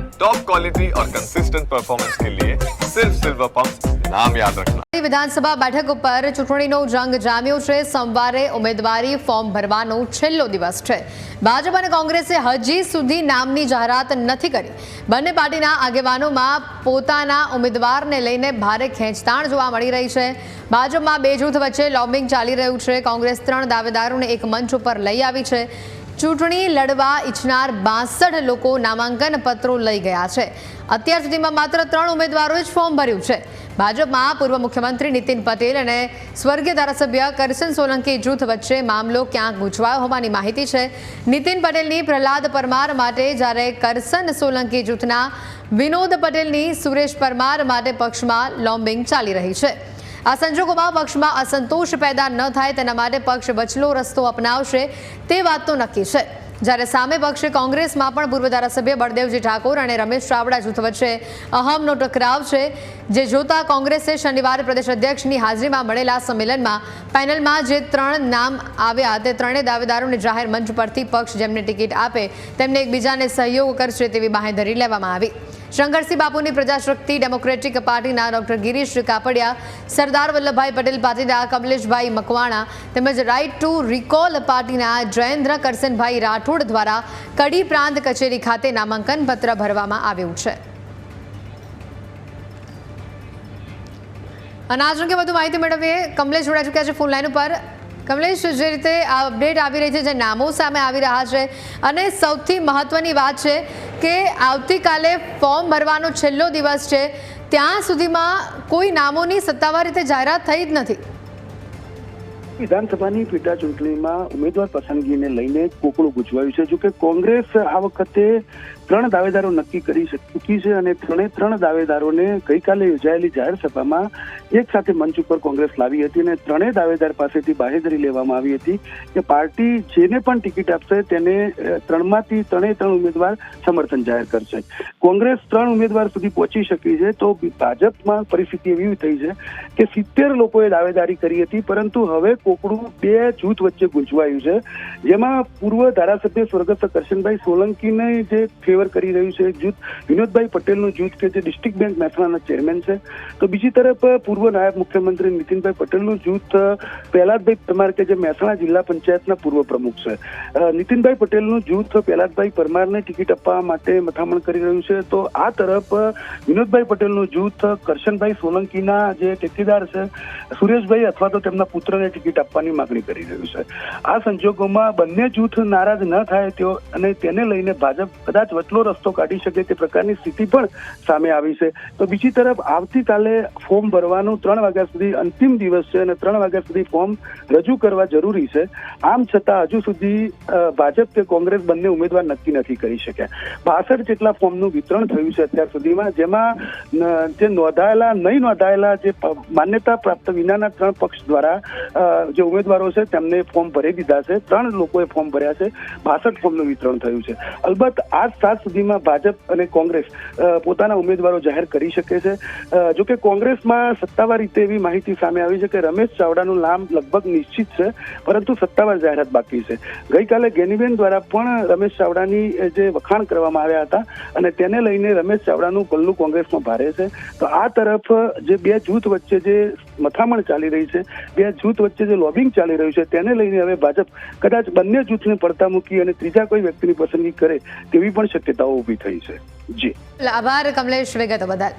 Top quality और consistent performance के लिए सिर्फ सिल्वर पंप नाम याद रखना વિધાનસભા બેઠક ઉપર ચૂંટણીનો જંગ જામ્યો છે સોમવારે ઉમેદવારી ફોર્મ ભરવાનો છેલ્લો દિવસ છે ભાજપ અને કોંગ્રેસે હજી સુધી નામની જાહેરાત નથી કરી બંને પાર્ટીના આગેવાનોમાં પોતાના ઉમેદવારને લઈને ભારે ખેંચતાણ જોવા મળી રહી છે ભાજપમાં બે જૂથ વચ્ચે લોબિંગ ચાલી રહ્યું છે કોંગ્રેસ ત્રણ દાવેદારોને એક મંચ ઉપર લઈ આવી છે ચૂંટણી લડવા ઈચ્છનાર બાસઠ લોકો નામાંકન પત્રો લઈ ગયા છે. અત્યાર સુધીમાં માત્ર ત્રણ ઉમેદવારોએ જ ફોર્મ ભર્યું છે. ભાજપમાં પૂર્વ મુખ્યમંત્રી નીતિન પટેલ અને સ્વર્ગીય ધારાસભ્ય કરશન સોલંકી જૂથ વચ્ચે મામલો ક્યાંક ગૂંચવાયો હોવાની માહિતી છે. નીતિન પટેલની પ્રહલાદ પરમાર માટે જ્યારે કરશન સોલંકી જૂથના વિનોદ પટેલની સુરેશ પરમાર માટે પક્ષમાં લોમ્બિંગ ચાલી રહી છે. આ સંજોગોમાં પક્ષમાં અસંતોષ પેદા ન થાય તેના માટે પક્ષ વચલો રસ્તો અપનાવશે તે વાત તો નક્કી છે. જ્યારે સામે પક્ષે કોંગ્રેસમાં પણ પૂર્વ ધારાસભ્ય બળદેવજી ઠાકોર અને રમેશ ચાવડા જૂથ વચ્ચે અહમનો ટકરાવ છે, જે જોતા કોંગ્રેસે શનિવારે પ્રદેશ અધ્યક્ષની હાજરીમાં મળેલા સંમેલનમાં પેનલમાં જે ત્રણ નામ આવ્યા તે ત્રણેય દાવેદારોને જાહેર મંચ પરથી પક્ષ જેમને ટિકિટ આપે તેમને એકબીજાને સહયોગ કરશે તેવી બાંહેધરી લેવામાં આવી. શંકરસિંહ બાપુની પ્રજાશક્તિ ડેમોક્રેટિક પાર્ટીના ડોક્ટર ગિરીશ કાપડિયા, સરદાર વલ્લભભાઈ પટેલ પાર્ટીના કમલેશભાઈ મકવાણા તેમજ રાઇટ ટુ રિકોલ પાર્ટીના જયેન્દ્ર કરસનભાઈ રાઠોડ દ્વારા કડી પ્રાંત કચેરી ખાતે નામાંકન પત્ર ભરવામાં આવ્યું છે. અને આજ અંગે વધુ માહિતી મેળવીએ. કમલેશ જોડાઈ ચૂક્યા છે ફોન લાઈન ઉપર. કમલેશ, જે રીતે આ અપડેટ આવી રહી છે, જે નામો સામે આવી રહ્યા છે, અને સૌથી મહત્વની વાત છે કે આવતીકાલે ફોર્મ ભરવાનો છેલ્લો દિવસ છે, ત્યાં સુધીમાં કોઈ નામોની સત્તાવાર રીતે જાહેરાત થઈ જ નથી. વિધાનસભાની પેટા ચૂંટણીમાં ઉમેદવાર પસંદગીને લઈને કોકડું ગુજવાયું છે. જોકે કોંગ્રેસ આ વખતે ત્રણ દાવેદારો નક્કી કરી ચૂકી છે અને ત્રણે ત્રણ દાવેદારોને ગઈકાલે યોજાયેલી જાહેર સભામાં એક સાથે મંચ ઉપર કોંગ્રેસ લાવી હતી અને ત્રણેય દાવેદાર પાસેથી બાહેધરી લેવામાં આવી હતી કે પાર્ટી જેને પણ ટિકિટ આપશે તેને ત્રણમાંથી ત્રણેય ત્રણ ઉમેદવાર સમર્થન જાહેર કરશે. કોંગ્રેસ ત્રણ ઉમેદવાર સુધી પહોંચી શકી છે તો ભાજપમાં પરિસ્થિતિ એવી થઈ છે કે સિત્તેર લોકોએ દાવેદારી કરી હતી પરંતુ હવે કોકડું બે જૂથ વચ્ચે ગૂંચવાયું છે. જેમાં પૂર્વ ધારાસભ્ય સ્વર્ગસ્થ કરશનભાઈ સોલંકીને જે ફેવર કરી રહ્યું છે જૂથ, વિનોદભાઈ પટેલનું જૂથ કે જે ડિસ્ટ્રિક્ટ બેંક મહેસાણાના ચેરમેન છે. તો બીજી તરફ પૂર્વ નાયબ મુખ્યમંત્રી નીતિનભાઈ પટેલનું જૂથ પહેલાદભાઈ પરમાર કે જે મહેસાણા જિલ્લા પંચાયતના પૂર્વ પ્રમુખ છે. નીતિનભાઈ પટેલનું જૂથ પ્રહલાદભાઈ પરમારને ટિકિટ આપવા માટે મથામણ કરી રહ્યું છે. તો આ તરફ વિનોદભાઈ પટેલનું જૂથ, કરશનભાઈ સોલંકીના જે ટેકેદાર છે, સુરેશભાઈ અથવા તો તેમના પુત્રને ટિકિટ આપવાની માંગણી કરી રહ્યું છે. આ સંજોગોમાં બંને જૂથ નારાજ ન થાય તેઓ અને તેને લઈને ભાજપ કદાચ વચલો રસ્તો કાઢી શકે તે પ્રકારની સ્થિતિ પણ સામે આવી છે. તો બીજી તરફ આવતીકાલે ફોર્મ ભરવાનું ત્રણ વાગ્યા સુધી અંતિમ દિવસ છે અને ત્રણ વાગ્યા સુધી ફોર્મ રજૂ કરવા જરૂરી છે. આમ છતાં હજુ સુધી ભાજપ કે કોંગ્રેસ બંને ઉમેદવાર નક્કી નથી કરી શક્યા. બાસઠ જેટલા ફોર્મનું વિતરણ થયું છે અત્યાર સુધીમાં, જેમાં જે નોંધાયેલા, નહીં નોંધાયેલા જે માન્યતા પ્રાપ્ત વિનાના ત્રણ પક્ષ દ્વારા જે ઉમેદવારો છે તેમને ફોર્મ ભરી દીધા છે. ત્રણ લોકોએ ફોર્મ ભર્યા છે. બાસઠ ફોર્મનું વિતરણ થયું છે. અલબત્ત આજ સાત સુધીમાં ભાજપ અને કોંગ્રેસ પોતાના ઉમેદવારો જાહેર કરી શકે છે. જોકે કોંગ્રેસમાં સત્તાવાર રીતે એવી માહિતી સામે આવી છે કે રમેશ ચાવડાનું નામ લગભગ નિશ્ચિત છે, પરંતુ સત્તાવાર જાહેરાત બાકી છે. ગઈકાલે ગેનીબેન દ્વારા પણ રમેશ ચાવડાની જે વખાણ કરવામાં આવ્યા હતા અને તેને લઈને રમેશ ચાવડાનું પલ્લું કોંગ્રેસમાં ભારે છે. તો આ તરફ જે બે જૂથ વચ્ચે જે મથામણ ચાલી રહી છે. બે જૂથ વચ્ચે જે લોબિંગ ચાલી રહ્યું છે, તેને લઈને હવે ભાજપ કદાચ બંને જૂથને પડતા મૂકી અને ત્રીજા કોઈ વ્યક્તિની પસંદગી કરે તેવી પણ શક્યતાઓ ઊભી થઈ છે. જી. આભાર, કમલેશ વિગત બદલ